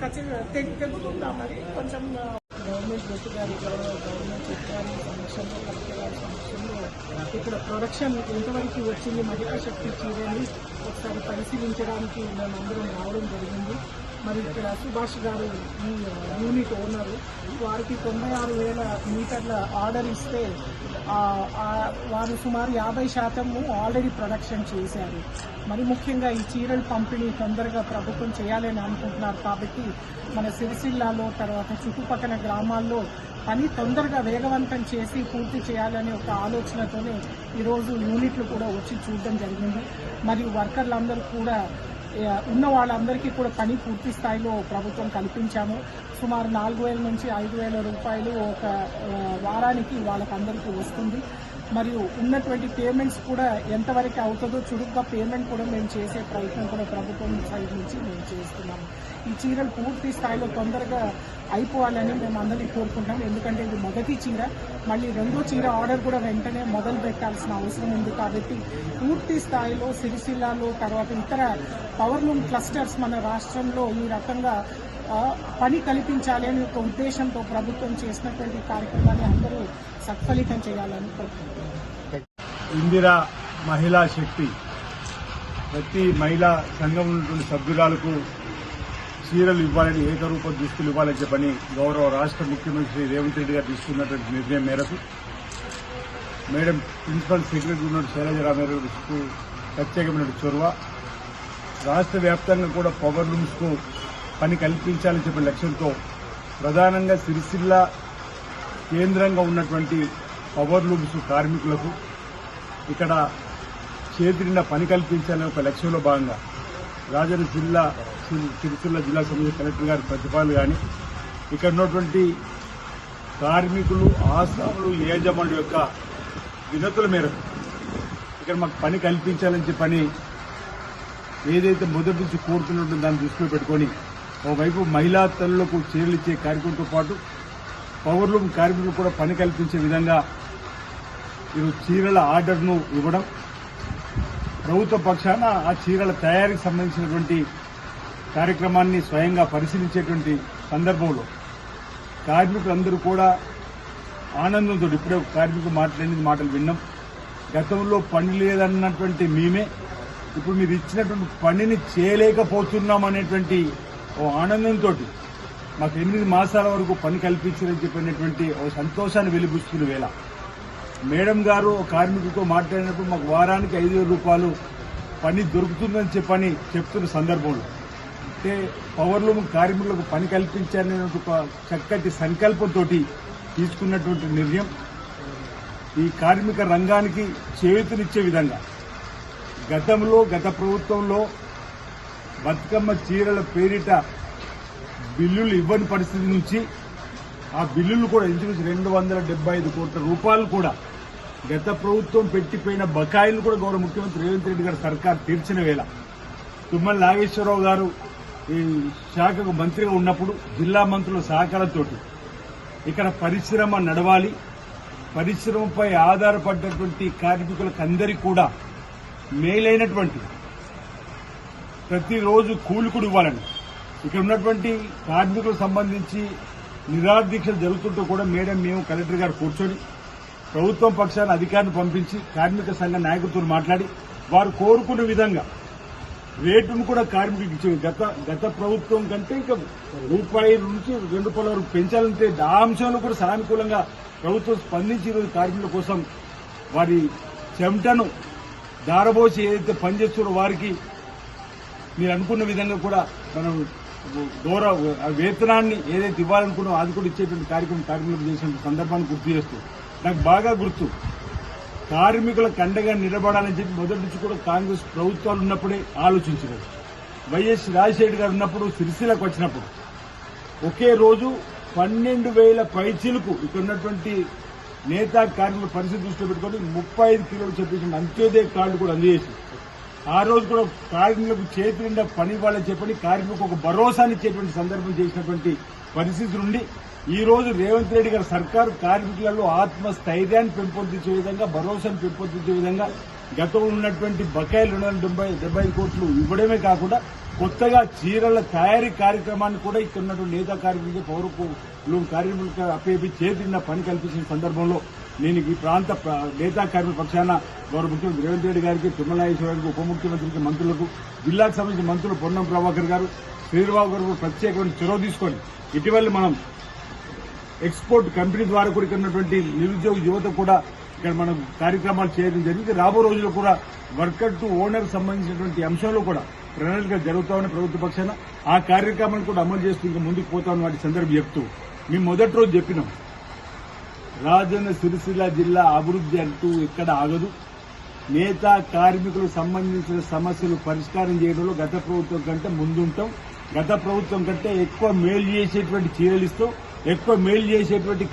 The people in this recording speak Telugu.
ఖచ్చితంగా తెగుతుందా మరి కొంచెం గవర్నమెంట్ బెస్ట్ గారి గవర్నమెంట్ ఇక్కడ ప్రొడక్షన్ ఎంతవరకు వచ్చింది మహిళా శక్తి చీరని ఒకసారి పరిశీలించడానికి మేమందరం రావడం జరిగింది మరి ఇక్కడ సుభాష్ గారు ఈ యూనిట్ ఓనరు వారికి తొంభై ఆరు వేల మీటర్ల ఆర్డర్ ఇస్తే వారు సుమారు యాభై శాతము ఆల్రెడీ ప్రొడక్షన్ చేశారు. మరి ముఖ్యంగా ఈ చీరలు పంపిణీ తొందరగా ప్రభుత్వం చేయాలని అనుకుంటున్నారు కాబట్టి మన సిరిసిల్లాలో తర్వాత చుట్టుపక్కల గ్రామాల్లో పని తొందరగా వేగవంతం చేసి పూర్తి చేయాలనే ఒక ఆలోచనతోనే ఈరోజు యూనిట్లు కూడా వచ్చి చూడడం జరిగింది. మరియు వర్కర్లందరూ కూడా ఉన్న వాళ్ళందరికీ కూడా పని పూర్తి స్థాయిలో ప్రభుత్వం కల్పించాము. సుమారు నాలుగు వేల నుంచి ఐదు వేల రూపాయలు ఒక వారానికి వాళ్ళకందరికీ వస్తుంది. మరియు ఉన్నటువంటి పేమెంట్స్ కూడా ఎంతవరకు అవుతుందో చురుగ్గా పేమెంట్ కూడా మేము చేసే ప్రయత్నం కూడా ప్రభుత్వం సైడ్ నుంచి మేము చేస్తున్నాము. ఈ చీరలు పూర్తి స్థాయిలో తొందరగా అయిపోవాలని మేము అందరినీ కోరుకుంటాం ఎందుకంటే ఇది మొదటి చీర. మళ్ళీ రెండో చీర ఆర్డర్ కూడా వెంటనే మొదలు పెట్టాల్సిన అవసరం ఉంది కాబట్టి పూర్తి స్థాయిలో సిరిసిల్లాలో తర్వాత ఇతర పవర్ లూమ్ క్లస్టర్స్ మన రాష్ట్రంలో ఈ రకంగా పని కల్పించాలి అనే ఒక ఉద్దేశంతో ప్రభుత్వం చేసినటువంటి కార్యక్రమాన్ని అందరూ సత్ఫలితం చేయాలని కోరుకుంటున్నాను ఇందిరా మహిళా శక్తి. ప్రతి మహిళా సంఘం ఉన్నటువంటి సభ్యురాలకు చీరలు ఇవ్వాలని ఏకరూప దుస్తులు ఇవ్వాలని చెప్పని గౌరవ రాష్ట్ర ముఖ్యమంత్రి రేవంత్ రెడ్డి గారు తీసుకున్నటువంటి నిర్ణయం మేరకు మేడం ప్రిన్సిపల్ సెక్రటరీ ఉన్న శైలజరామారావుకు ప్రత్యేకమైన చొరవ. రాష్ట్ర వ్యాప్తంగా కూడా పవర్ రూమ్స్కు పని కల్పించాలని చెప్పిన లక్ష్యంతో ప్రధానంగా సిరిసిల్ల కేంద్రంగా ఉన్నటువంటి పవర్ లూమ్స్ కార్మికులకు ఇక్కడ చేతి పని కల్పించాలనే ఒక లక్ష్యంలో భాగంగా రాజన్న జిల్లా సి- సిరిసిల్ల జిల్లా సమితి కలెక్టర్ గారి ప్రతిపాదనలు కానీ ఇక్కడ ఉన్నటువంటి కార్మికులు ఆసాములు యజమానుల యొక్క వినతుల మేరకు ఇక్కడ మాకు పని కల్పించాలని చెప్పని ఏదైతే మొదటి నుంచి కోరుతున్నట్టు దాన్ని దృష్టిలో పెట్టుకొని ఓవైపు మహిళా తల్లులకు చీరలు ఇచ్చే కార్యక్రమంతో పాటు పవర్లూమ్ కార్మికులు కూడా పని కల్పించే విధంగా ఈరోజు చీరల ఆర్డర్ను ఇవ్వడం ప్రభుత్వ పక్షాన ఆ చీరల తయారీకి సంబంధించినటువంటి కార్యక్రమాన్ని స్వయంగా పరిశీలించేటువంటి సందర్భంలో కార్మికులందరూ కూడా ఆనందంతో ఇప్పుడే కార్మికులు మాట్లాడిన మాటలు విన్నాం. గతంలో పని లేదన్నటువంటి మేమే ఇప్పుడు మీరు ఇచ్చినటువంటి పనిని చేయలేకపోతున్నాం అనేటువంటి ఓ ఆనందంతో మాకు ఎనిమిది మాసాల వరకు పని కల్పించారని చెప్పినటువంటి ఒక సంతోషాన్ని వెలిపిస్తున్న వేళ. మేడం గారు ఓ కార్మికుడితో మాట్లాడినప్పుడు మాకు వారానికి ఐదు వేల రూపాయలు పని దొరుకుతుందని చెప్పని చెప్తున్న సందర్భంలో. అంటే పవర్లూమ్ కార్మికులకు పని కల్పించాలనే ఒక చక్కటి సంకల్పంతో తీసుకున్నటువంటి నిర్ణయం. ఈ కార్మిక రంగానికి చేయూతనిచ్చే విధంగా గతంలో గత ప్రభుత్వంలో బతుకమ్మ చీరల పేరిట బిల్లులు ఇవ్వని పరిస్థితి నుంచి ఆ బిల్లులు కూడా ఇంచుమించు రెండు వందల డెబ్బై ఐదు కోట్ల రూపాయలు కూడా గత ప్రభుత్వం పెట్టిపోయిన బకాయిలు కూడా గౌరవ ముఖ్యమంత్రి రేవంత్ రెడ్డి గారి సర్కార్ తీర్చిన వేళ తుమ్మల నాగేశ్వరరావు గారు ఈ శాఖకు మంత్రిగా ఉన్నప్పుడు జిల్లా మంత్రుల సహకారంతో ఇక్కడ పరిశ్రమ నడవాలి. పరిశ్రమపై ఆధారపడ్డటువంటి కార్మికులకు అందరికీ కూడా మేలైనటువంటి ప్రతిరోజు కూలికుడు ఇవ్వాలని ఇక్కడ ఉన్నటువంటి కార్మికులకు సంబంధించి నిరాదీక్షలు జరుగుతుంటూ కూడా మేడం మేము కలెక్టర్ గారు కూర్చొని ప్రభుత్వం పక్షాన అధికారిని పంపించి కార్మిక సంఘ నాయకులతో మాట్లాడి వారు కోరుకున్న విధంగా రేటును కూడా కార్మికులకు ఇచ్చింది గత గత ప్రభుత్వం కంటే ఇంకా రూపాయి నుంచి రెండు రూపాయల వరకు పెంచాలంటే ఆ అంశంలో కూడా సానుకూలంగా ప్రభుత్వం స్పందించి ఈరోజు కార్మికుల కోసం వారి చెమటను దారబోసి ఏదైతే పనిచేస్తున్నారో వారికి మీరు అనుకున్న విధంగా కూడా మనం గౌరవ వేతనాన్ని ఏదైతే ఇవ్వాలనుకున్నామో అది కూడా ఇచ్చేటువంటి కార్యక్రమం కార్మికులకు చేసిన సందర్భాన్ని గుర్తు చేస్తూ నాకు బాగా గుర్తు. కార్మికులకు అండగా నిలబడాలని చెప్పి మొదటి నుంచి కూడా కాంగ్రెస్ ప్రభుత్వాలు ఉన్నప్పుడే ఆలోచించినారు. వైఎస్ రాజశేఖర్ గారు ఉన్నప్పుడు సిరిసిలకు వచ్చినప్పుడు. ఒకే రోజు పన్నెండు వేల పైచీలకు ఇక్కడ ఉన్నటువంటి నేత కార్మికుల పరిస్థితి దృష్టిలో పెట్టుకొని ముప్పై ఐదు కిలోలు చెప్పించిన అంత్యోదయ కార్డు కూడా అందజేసింది. ఆ రోజు కూడా కార్మికులకు చేతి నిండా పని వాళ్ళని చెప్పని కార్మికులకు ఒక భరోసాని ఇచ్చేటువంటి సందర్భం చేసినటువంటి పరిస్థితి నుండి ఈ రోజు రేవంత్ రెడ్డి గారి సర్కారు కార్మికులలో ఆత్మస్థైర్యాన్ని పెంపొందించే విధంగా భరోసాను పెంపొందించే విధంగా గతంలో ఉన్నటువంటి బకాయిలు రెండు వందల డెబ్బై డెబ్బై ఐదు కోట్లు ఇవ్వడమే కాకుండా కొత్తగా చీరల తయారీ కార్యక్రమాన్ని కూడా ఇక్కడ ఉన్నటువంటి నేతా కార్మికులు పౌరకు కార్మికులకు అప్పేపి చేతిన్న పని కల్పించిన సందర్భంలో నేను ఈ ప్రాంత నేతా కార్మిక పక్షాన గౌరవ ముఖ్యమంత్రి రేవంత్ రెడ్డి గారికి తిమ్మనాయేశ్వర గారికి ఉప ముఖ్యమంత్రికి మంత్రులకు జిల్లాకు సంబంధించిన మంత్రులు పొన్నం ప్రభాకర్ గారు శ్రీరావు గారు ప్రత్యేకమైన చొరవ తీసుకొని ఇటీవల మనం ఎక్స్పోర్ట్ కంపెనీ ద్వారా కూడా ఇక్కడ ఉన్నటువంటి నిరుద్యోగ యువత కూడా ఇక్కడ మనం కార్యక్రమాలు చేయడం జరిగింది. రాబో రోజుల్లో కూడా వర్కర్ టు ఓనర్ సంబంధించినటువంటి అంశంలో కూడా ప్రణాళిక జరుగుతామని ప్రభుత్వ పక్షాన ఆ కార్యక్రమాన్ని కూడా అమలు చేస్తూ ఇంకా ముందుకు పోతామని వాటి సందర్భం చెప్తూ. మేము మొదటి రోజు చెప్పినాం. రాజన్న సిరిసిల్ల జిల్లా అభివృద్ధి అంటూ ఇక్కడ ఆగదు. నేత కార్మికులకు సంబంధించిన సమస్యలు పరిష్కారం చేయడంలో గత ప్రభుత్వం కంటే ముందుంటాం. గత ప్రభుత్వం కంటే ఎక్కువ మేలు చేసేటువంటి చీరలు ఇస్తాం. ఎక్కువ మేలు చేసేటువంటి